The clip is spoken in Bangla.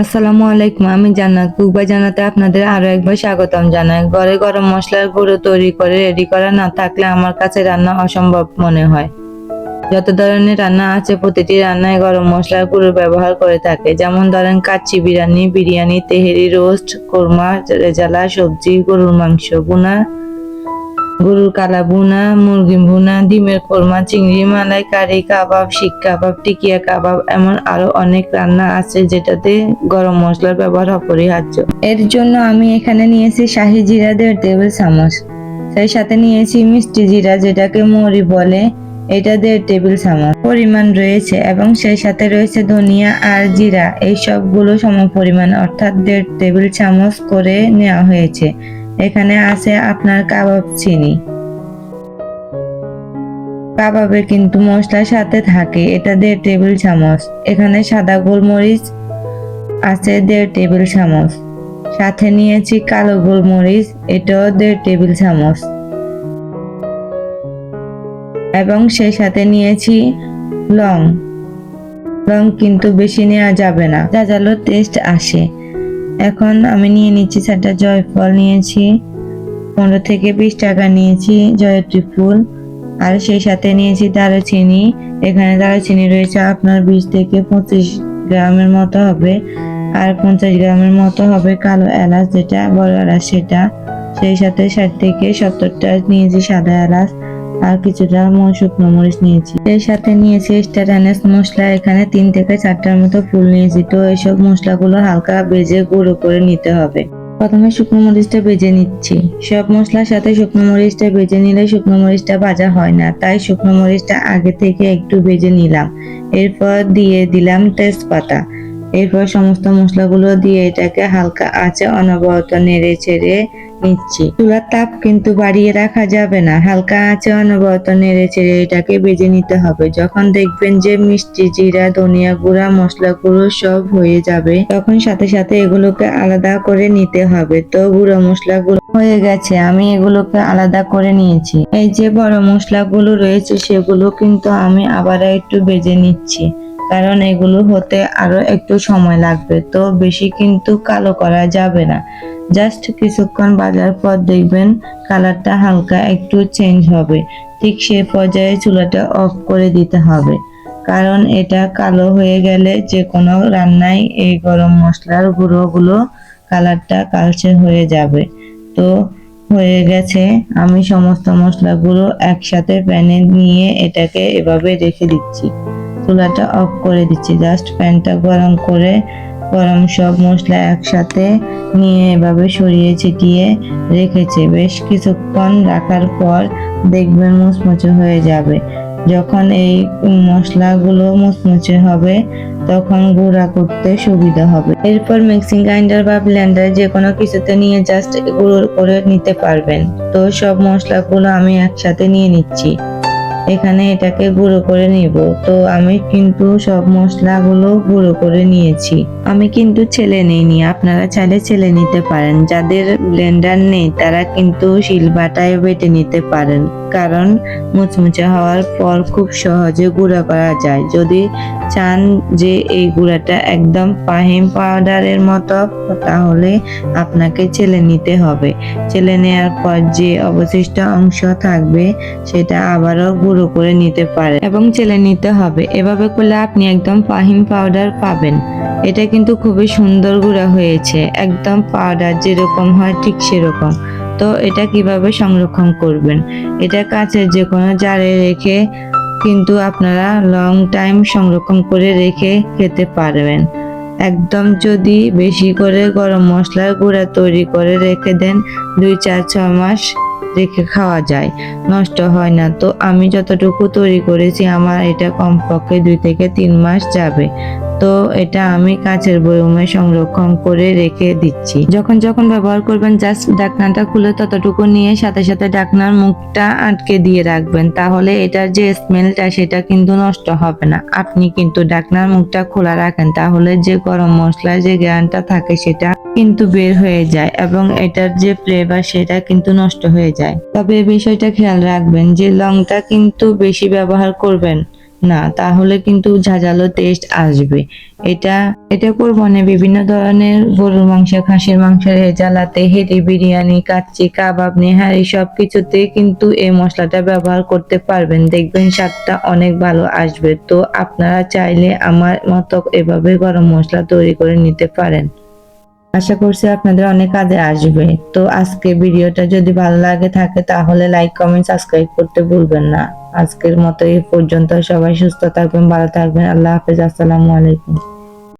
আসসালামু আলাইকুম, আমি জান্নাত। কুকবা জানাতে আপনাদের আরও একবার স্বাগতম জানাই। ঘরে গরম মশলার গুঁড়ো তৈরি করে রেডি করা না থাকলে আমার কাছে রান্না অসম্ভব মনে হয়। যত ধরনের রান্না আছে, প্রতিটি রান্নায় গরম মশলার গুঁড়ো ব্যবহার করে থাকে। যেমন ধরেন, কাচ্চি বিরিয়ানি বিরিয়ানি, তেহেরি, রোস্ট, কোরমা, রেজালা, সবজি, গরুর মাংস বুনা গরুর কালা বুনা মুরগি ভুনা, ডিমের কোরমা চিংড়ি, মালাই, কারি, কাবাব, শিক কাবাব, টিকিয়া কাবাব এমন আরও অনেক রান্না আছে যেটাতে গরম মশলার ব্যবহার অপরিহার্য। এর জন্য আমি এখানে নিয়েছি শাহি জিরা দেড় টেবিল চামচ। সেই সাথে নিয়েছি মিষ্টি জিরা যেটাকে মরি বলে, এটা দেড় টেবিল চামচ পরিমাণ রয়েছে এবং সেই সাথে রয়েছে ধনিয়া আর জিরা। এই সবগুলো সম পরিমাণ অর্থাৎ দেড় টেবিল চামচ করে নেওয়া হয়েছে। এখানে আছে আপনার কাবাব চিনি। কাবাবে কিন্তু মশলার সাথে থাকে, এটা দেড় টেবিল চামচ। এখানে সাদা গোলমরিচ আছে দেড় টেবিল চামচ। সাথে নিয়েছি কালো গোলমরিচ, এটাও দেড় টেবিল চামচ। এবং সেই সাথে নিয়েছি লং। লং কিন্তু বেশি নেওয়া যাবে না। জাজালো টেস্ট আসে। এখন আমি নিয়ে নিচ্ছি চারটা জয়ফল নিয়েছি, পনেরো থেকে বিশ টাকা নিয়েছি জয়ত্রী ফুল, আর সেই সাথে নিয়েছি দারুচিনি। এখানে দারুচিনি রয়েছে আপনার বিশ থেকে পঁচিশ গ্রামের মতো হবে, আর পঞ্চাশ গ্রামের মতো হবে কালো এলাচ যেটা, বড় এলাচ সেটা। সেই সাথে ষাট থেকে সত্তরটা নিয়েছি সাদা এলাচ। আর কিছুটা শুকনো মরিচ নিয়েছি। এর সাথে নিয়েছি স্টার অ্যানেস মশলা। এখানে তিন থেকে চারটার মতো ফুল নিয়েছি। তো এইসব মশলাগুলো হালকা ভেজে গুঁড়ো করে নিতে হবে। প্রথমে শুকনো মরিচটা ভেজে নিচ্ছি। সব মশলার সাথে শুকনো মরিচটা ভেজে নিলে শুকনো মরিচটা ভাজা হয় না। তাই শুকনো মরিচটা আগে থেকে একটু ভেজে নিলাম। এরপর দিয়ে দিলাম তেজপাতা। এরপর সমস্ত মশলাগুলো দিয়ে এটাকে হালকা আঁচে অনবরত নেড়ে ছেড়ে নিচ্ছি। চুলার তাপ কিন্তু বাড়িয়ে রাখা যাবে না। হালকা আঁচে অনবরত নেড়ে ছেড়ে এটাকে বেজে নিতে হবে। যখন দেখবেন যে মিষ্টি, জিরা, ধনিয়া গুঁড়া মশলা গুঁড়ো সব হয়ে যাবে, তখন সাথে সাথে এগুলোকে আলাদা করে নিতে হবে। তো গুঁড়ো মশলাগুলো হয়ে গেছে, আমি এগুলোকে আলাদা করে নিয়েছি। এই যে বড় মশলাগুলো রয়েছে, সেগুলো কিন্তু আমি আবার একটু বেজে নিচ্ছি। কারণ এগুলো হতে আরও একটু সময় লাগবে। তো বেশি কিন্তু কালো করা যাবে না। জাস্ট কিছুক্ষণ বাজার পর দেখবেন কালারটা হালকা একটু চেঞ্জ হবে। ঠিক সে পর্যায়ে চুলাটা অফ করে দিতে হবে। কারণ এটা কালো হয়ে গেলে যে কোনো রান্নায় এই গরম মশলার গুঁড়োগুলো কালারটা কালচে হয়ে যাবে। তো হয়ে গেছে, আমি সমস্ত মশলাগুলো একসাথে প্যানে নিয়ে এটাকে এভাবে রেখে দিচ্ছি। চুলাটা অফ করে দিচ্ছি। জাস্ট প্যানটা গরম করে গরম সব মশলা একসাথে নিয়ে এভাবে সরিয়ে ছিটিয়ে রেখেছে। বেশ কিছুক্ষণ রাখার পর দেখবেন মুচমুচে হয়ে যাবে। যখন এই মশলাগুলো মুচমুচে হবে, তখন গুঁড়া করতে সুবিধা হবে। এরপর মিক্সিং গ্রাইন্ডার বা ব্লেন্ডার যে কোনো কিছুতে নিয়ে জাস্ট গুঁড়ো করে নিতে পারবেন। তো সব মশলাগুলো আমি একসাথে নিয়ে নিচ্ছি। এখানে এটাকে গুঁড়ো করে নিব। তো আমি কিন্তু সব মশলাগুলো গুঁড়ো করে নিয়েছি। আমি কিন্তু ছেলে নেইনি, আপনারা চাইলে ছেলে নিতে পারেন। যাদের ব্লেন্ডার নেই, তারা কিন্তু শিলবাটায় বেটে নিতে পারেন। কারণ মুচমুচে হওয়ার পর খুব সহজে গুঁড়া করা যায়। যদি চান যে এই গুঁড়াটা একদম পাহিম পাউডারের মতো, তাহলে আপনাকে ছেলে নিতে হবে। ছেলে নেওয়ার পর যে অবশিষ্ট অংশ থাকবে, সেটা আবারও গুঁড়ো করে নিতে পারে এবং চেলে নিতে হবে। এভাবে করলে আপনি একদম পাহিম পাউডার পাবেন। এটা কিন্তু খুবই সুন্দর গুঁড়া হয়েছে। একদম পাউডার যেরকম হয় ঠিক সেরকম। তো এটা কীভাবে সংরক্ষণ করবেন? এটা কাছে যে কোনো জারে রেখে কিন্তু আপনারা লং টাইম সংরক্ষণ করে রেখে খেতে পারবেন। একদম যদি বেশি করে গরম মশলার গুঁড়া তৈরি করে রেখে দেন, দুই চার ছ মাস রেখে খাওয়া যায়। নষ্ট হয় না তো। আমি যতটুকু তৈরি করেছি, আমার এটা কমপক্ষে দুই থেকে তিন মাস যাবে। তো এটা আমি কাঁচের বয়মে সংরক্ষণ করে রেখে দিচ্ছি। যখন যখন ব্যবহার করবেন, জাস্ট ডাকনাটা খুলে ততটুকু নিয়ে সাথে সাথে ডাকনার মুখটা আটকে দিয়ে রাখবেন। তাহলে এটার যে স্মেলটা, সেটা কিন্তু নষ্ট হবে না। আপনি কিন্তু ডাকনার মুখটা খোলা রাখেন। তাহলে যে গরম মশলার যে জ্ঞানটা থাকে, সেটা কিন্তু বের হয়ে যায় এবং এটার যে ফ্লেভার সেটা কিন্তু নষ্ট হয়ে যায়। তবে এই বিষয়টা খেয়াল রাখবেন যে লংটা কিন্তু বেশি ব্যবহার করবেন না, তাহলে কিন্তু ঝাঁঝালো টেস্ট আসবে। এটা এটা কোরবানি বিভিন্ন ধরনের গরুর মাংস, খাসির মাংস, রেজালাতে, হেঁটে বিরিয়ানি, কাচ্চি, কাবাব, নেহারি সব কিছুতে কিন্তু এই মশলাটা ব্যবহার করতে পারবেন। দেখবেন স্বাদটা অনেক ভালো আসবে। তো আপনারা চাইলে আমার মতো এভাবে গরম মশলা তৈরি করে নিতে পারেন। আশা করছি আপনাদের অনেক কাজে আসবে। তো আজকে ভিডিওটা যদি ভালো লাগে থাকে তাহলে লাইক কমেন্ট সাবস্ক্রাইব করতে ভুলবেন না। আজকের মতো এই পর্যন্ত। সবাই সুস্থ থাকবেন, ভালো থাকবেন। আল্লাহ হাফেজ। আসসালামু আলাইকুম।